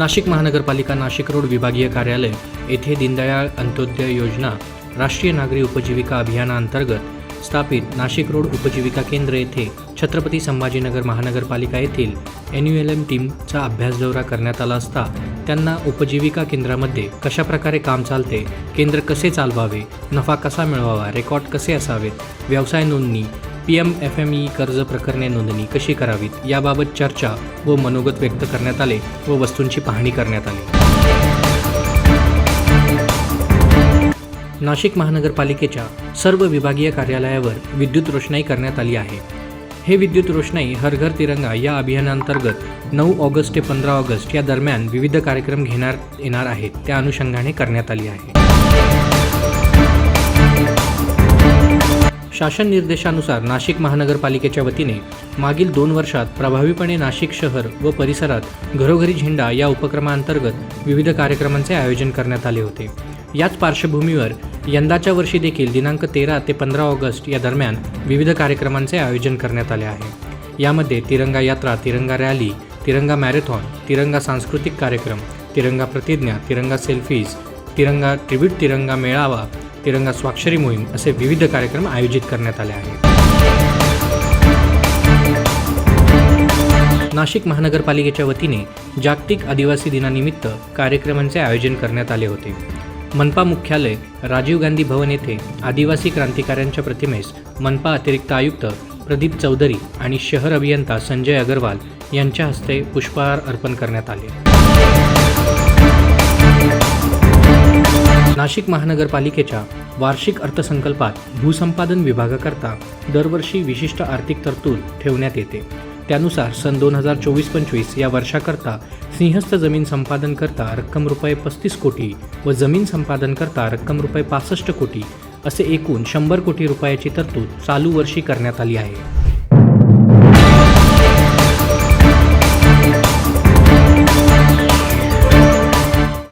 नाशिक महानगरपालिका नाशिक रोड विभागीय कार्यालय येथे दीनदयाळ अंत्योदय योजना राष्ट्रीय नागरी उपजीविका अभियानाअंतर्गत स्थापित नाशिक रोड उपजीविका केंद्र येथे छत्रपती संभाजीनगर महानगरपालिका येथील एन यू एल एम टीमचा अभ्यास दौरा करण्यात आला असता त्यांना उपजीविका केंद्रामध्ये कशाप्रकारे काम चालते केंद्र कसे चालवावे नफा कसा मिळवावा रेकॉर्ड कसे असावेत व्यवसाय नोंदणी P M F M E कर्ज प्रकरणे नोंदणी कशी करावीत याबाबत चर्चा व मनोगत व्यक्त करण्यात आले व वस्तूंची पाहणी करण्यात आली. नाशिक महानगरपालिकेच्या सर्व विभागीय कार्यालयावर विद्युत रोषणाई करण्यात आली आहे. हे विद्युत रोषणाई हर घर तिरंगा या अभियानांतर्गत नऊ ऑगस्ट ते पंधरा ऑगस्ट या दरम्यान विविध कार्यक्रम घेण्यात येणार आहेत. त्या अनुषंगाने करण्यात आली आहे. शासन निर्देशानुसार नाशिक महानगरपालिकेच्या वतीने मागील दोन वर्षात प्रभावीपणे नाशिक शहर व परिसरात घरोघरी झेंडा या उपक्रमांतर्गत विविध कार्यक्रमांचे आयोजन करण्यात आले होते. याच पार्श्वभूमीवर यंदाच्या वर्षी देखील दिनांक तेरा ते पंधरा ऑगस्ट या दरम्यान विविध कार्यक्रमांचे आयोजन करण्यात आले आहे. यामध्ये तिरंगा यात्रा तिरंगा रॅली तिरंगा मॅरेथॉन तिरंगा सांस्कृतिक कार्यक्रम तिरंगा प्रतिज्ञा तिरंगा सेल्फीज तिरंगा ट्रिब्यूट तिरंगा मेळावा तिरंगा स्वाक्षरी मोहीम असे विविध कार्यक्रम आयोजित करण्यात आले आहेत. नाशिक महानगरपालिकेच्या वतीने जागतिक आदिवासी दिनानिमित्त कार्यक्रमांचे आयोजन करण्यात आले होते. मनपा मुख्यालय राजीव गांधी भवन येथे आदिवासी क्रांतिकाऱ्यांच्या प्रतिमेस मनपा अतिरिक्त आयुक्त प्रदीप चौधरी आणि शहर अभियंता संजय अगरवाल यांच्या हस्ते पुष्पहार अर्पण करण्यात आले. नाशिक महानगरपालिकेच्या वार्षिक अर्थसंकल्पात भूसंपादन विभागाकरता दरवर्षी विशिष्ट आर्थिक तरतूद ठेवण्यात येते. त्यानुसार सन दोन हजार चोवीस पंचवीस या वर्षाकरता सिंहस्थ जमीन संपादनकरता रक्कम रुपये पस्तीस कोटी व जमीन संपादनकरता रक्कम रुपये पासष्ट कोटी असे एकूण शंभर कोटी रुपयाची तरतूद चालू वर्षी करण्यात आली आहे.